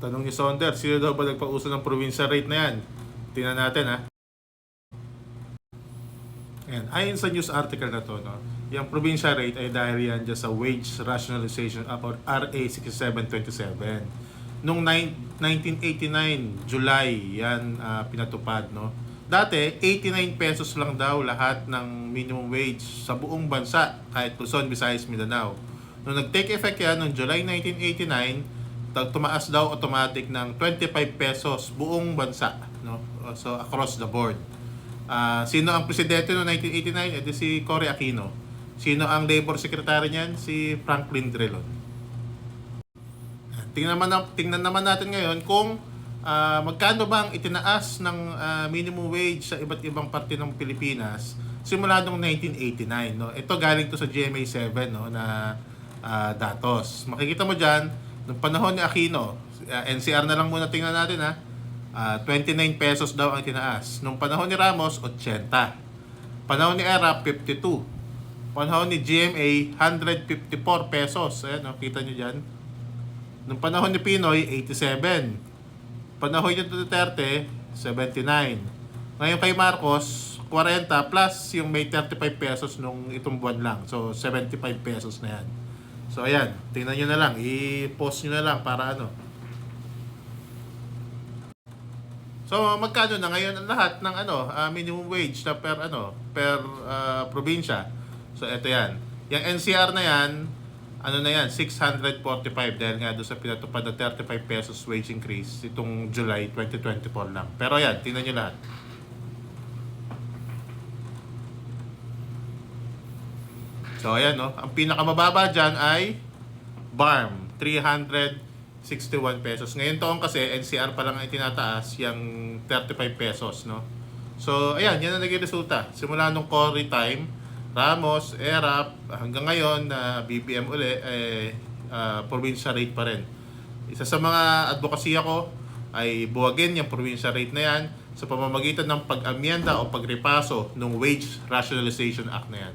Tanong ni Sonder, sino daw ba nagpauso ng provincial rate na yan? Tingnan natin ha. Ayan. Ayon sa news article na to, no, yung provincial rate ay dahil yan dyan sa Wage Rationalization or RA 6727. Noong nine- 1989, July, yan ah, pinatupad. No? Dati, 89 pesos lang daw lahat ng minimum wage sa buong bansa, kahit Luzon, Visayas, Mindanao. Nung nag-take effect yan, noong July 1989, tag- tumaas daw automatic ng 25 pesos buong bansa. No? So, across the board. Ah, sino ang presidente noong 1989? Edi si Cory Aquino. Sino ang labor secretary niyan? Si Franklin Drilon. Tingnan naman, na- tingnan naman natin ngayon kung ah, magkano bang itinaas ng ah, minimum wage sa iba't ibang parte ng Pilipinas simula noong 1989. No? Ito galing to sa GMA7 no, na ah, datos. Makikita mo dyan, nung panahon ni Aquino, ah, NCR na lang muna tingnan natin ha, Ah, 29 pesos daw ang tinaas. Nung panahon ni Ramos, 80. Panahon ni Erap, 52. Panahon ni GMA, 154 pesos. Ayan, no, kita nyo dyan. Nung panahon ni Pinoy, 87. Panahon ni Duterte, 79. Ngayon kay Marcos, 40 plus yung may 35 pesos nung itong buwan lang. So, 75 pesos na yan. So, ayan. Tingnan nyo na lang. I-post nyo na lang para ano. So, magkano na ngayon ang lahat ng ano, ah, minimum wage na per ano, per ah, probinsya. So, ito yan. Yung NCR na yan, ano na yan, 645 dahil nga doon sa pinatupad na 35 pesos wage increase itong July 2024 lang. Pero yan, tingnan nyo lahat. So, ayan, no? Ang pinakamababa dyan ay BARM, 361 pesos. Ngayon taon kasi, NCR pa lang ang itinataas, yung 35 pesos, no? So, ayan, yan ang naging resulta. Simula nung Cory time, Ramos, ERAP, hanggang ngayon, na BBM uli, eh, uh, provincial rate pa rin. Isa sa mga advokasya ko ay buwagin yung provincial rate na yan sa pamamagitan ng pag-amyenda o pagrepaso ng Wage Rationalization Act na yan.